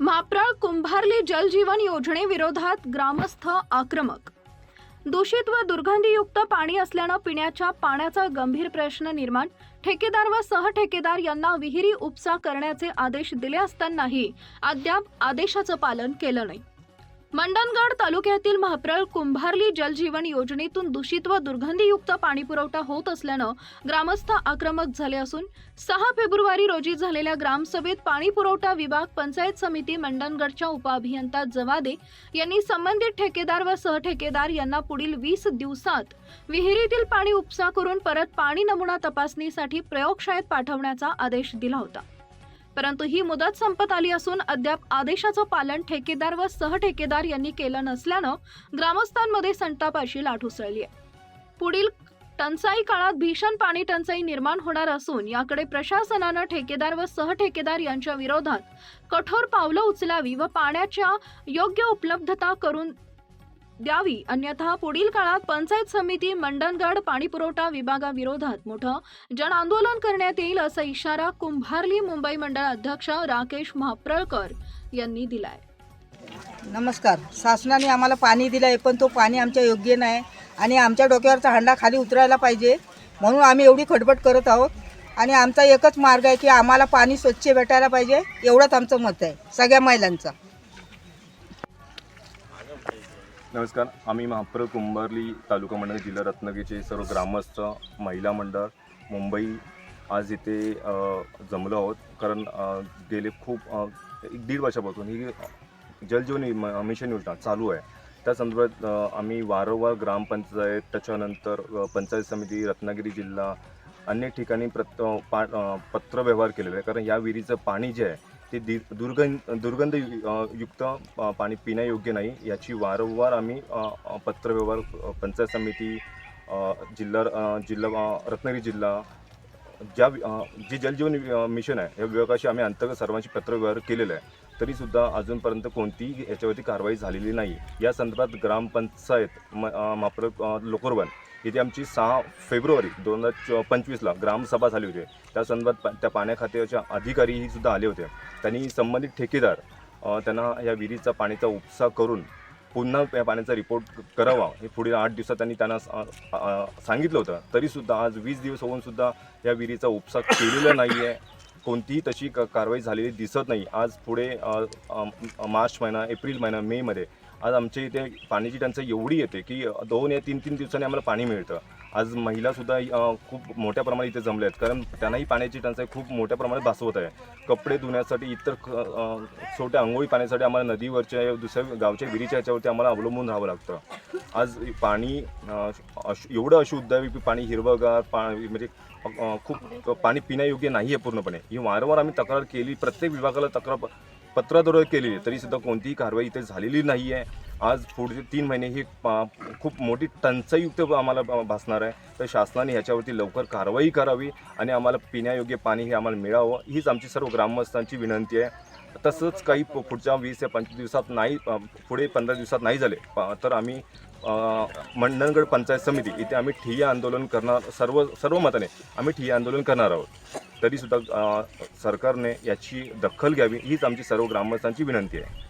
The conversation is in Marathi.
मापराळ कुंभारली जलजीवन योजनेविरोधात ग्रामस्थ आक्रमक. दूषित व दुर्गंधीयुक्त पाणी असल्यानं पिण्याच्या पाण्याचा गंभीर प्रश्न निर्माण. ठेकेदार व सहठेकेदार यांना विहिरी उपसा करण्याचे आदेश दिले असतानाही अद्याप आदेशाचं पालन केलं नाही. मंडणगड तालुक्यातील म्हाप्रळ कुंभारली जलजीवन योजनेतून दूषित व दुर्गंधीयुक्त पाणी पुरवठा होत असल्यानं ग्रामस्थ आक्रमक झाले असून सहा फेब्रुवारी रोजी झालेल्या ग्रामसभेत पाणी पुरवठा विभाग पंचायत समिती मंडणगडच्या उपअभियंता जवादे यांनी संबंधित ठेकेदार व सहठेकेदार यांना पुढील वीस दिवसात विहिरीतील पाणी उपसा करून परत पाणी नमुना तपासणीसाठी प्रयोगशाळेत पाठवण्याचा आदेश दिला होता. परंतु ही मुदत संपत आली असून अद्याप आदेशाचं पालन ठेकेदार व सहठेकेदार यांनी केलं नसल्यानं ग्रामस्थांमध्ये संतापाची लाट उसळली आहे. पुढील टंचाई काळात भीषण पाणी टंचाई निर्माण होणार असून याकडे प्रशासनानं ठेकेदार व सहठेकेदार यांच्या विरोधात कठोर पावलं उचलावी व पाण्याच्या योग्य उपलब्धता करून द्यावी. अन्यथा पुढील काळात पंचायत समिती मंडणगड पाणीपुरवठा विभागाविरोधात मोठं जन आंदोलन करण्यात येईल असा इशारा कुंभारली मुंबई मंडळ अध्यक्ष राकेश महाप्रळकर यांनी दिलाय. नमस्कार. शासनाने आम्हाला पाणी दिलं आहे पण तो पाणी आमच्या योग्य नाही आणि आमच्या डोक्यावरचा हंडा खाली उतरायला पाहिजे म्हणून आम्ही एवढी खटपट करत आहोत. आणि आमचा एकच मार्ग आहे की आम्हाला पाणी स्वच्छ भेटायला पाहिजे एवढंच आमचं मत आहे सगळ्या महिलांचं. नमस्कार आम्ही महाप्र कुंभारली तालुका मंडळ जिल्हा रत्नागिरीचे सर्व ग्रामस्थ महिला मंडळ मुंबई आज इथे जमलो आहोत. कारण गेले खूप एक दीड वर्षापासून ही जलजीवन मिशन योजना चालू आहे. त्या संदर्भात आम्ही वारंवार ग्रामपंचायत त्याच्यानंतर पंचायत समिती रत्नागिरी जिल्हा अनेक ठिकाणी प्रत पा पत्रव्यवहार केलेला आहे कारण या विहिरीचं पाणी जे आहे ते दि दुर्गंध दुर्गंध युक्त पाणी पिण्यायोग्य नाही. याची वारंवार आम्ही पत्रव्यवहार पंचायत समिती जिल्हा जिल्हा रत्नागिरी जिल्हा ज्या जे जलजीवन मिशन आहे या विभागाशी आम्ही अंतर्गत सर्वांशी पत्रव्यवहार केलेला आहे. तरीसुद्धा अजूनपर्यंत कोणतीही याच्यावरती कारवाई झालेली नाही. या संदर्भात ग्रामपंचायत म माप्र लोकरवन लोकोरवन इथे आमची सहा फेब्रुवारी दोन हजार पंचवीसला ग्रामसभा झाली होती. त्या संदर्भात त्या पाण्या खात्याच्या अधिकारीही सुद्धा आले होते. त्यांनी संबंधित ठेकेदार त्यांना या विहिरीचा पाण्याचा उपसा करून पुन्हा या पाण्याचा रिपोर्ट करावा हे पुढील आठ दिवसात त्यांनी त्यांना सांगितलं होतं. तरीसुद्धा आज वीस दिवस होऊन सुद्धा या विहिरीचा उपसा केलेला नाही आहे कोणतीही तशी क कारवाई झालेली दिसत नाही. आज पुढे मार्च महिना एप्रिल महिना मेमध्ये आज आमच्या इथे पाण्याची टंचाई एवढी येते की दोन या तीन तीन दिवसांनी आम्हाला पाणी मिळतं. आज महिलासुद्धा खूप मोठ्या प्रमाणात इथे जमल्या आहेत. कारण त्यांनाही पाण्याची टंचाई खूप मोठ्या प्रमाणात भासवत आहे. कपडे धुण्यासाठी इतर क- छोट्या आंघोळी पाण्यासाठी आम्हाला नदीवरच्या दुसऱ्या गावच्या विहिरीच्या याच्यावरती आम्हाला अवलंबून राहावं लागतं. आज पाणी अश एवढं अशुद्ध आहे की पाणी हिरवंगार पा म्हणजे खूप पाणी पिण्यायोग्य नाही आहे पूर्णपणे. ही वारंवार आम्ही तक्रार केली प्रत्येक विभागाला तक्रार पत्राद्वारे केली तरीसुद्धा कोणतीही कारवाई इथे झालेली नाही आहे. आज पुढचे तीन महिने ही पा- खूप मोठी टंचाईयुक्त आम्हाला भासणार आहे. तर शासनाने ह्याच्यावरती लवकर कारवाई करावी आणि आम्हाला पिण्यायोग्य पाणी हे आम्हाला मिळावं हीच आमची सर्व ग्रामस्थांची विनंती आहे. तसंच काही पु- पुढच्या वीस या पंचवीस दिवसात नाही पुढे पंधरा दिवसात नाही झाले. प- तर आम्ही मंडणगड पंचायत समिती इथे आम्ही ठिय्या आंदोलन करणार सर्व सर्व मताने आम्ही ठिय्या आंदोलन करणार आहोत. तरीसुद्धा सरकारने याची दखल घ्यावी हीच आमची सर्व ग्रामस्थांची विनंती आहे.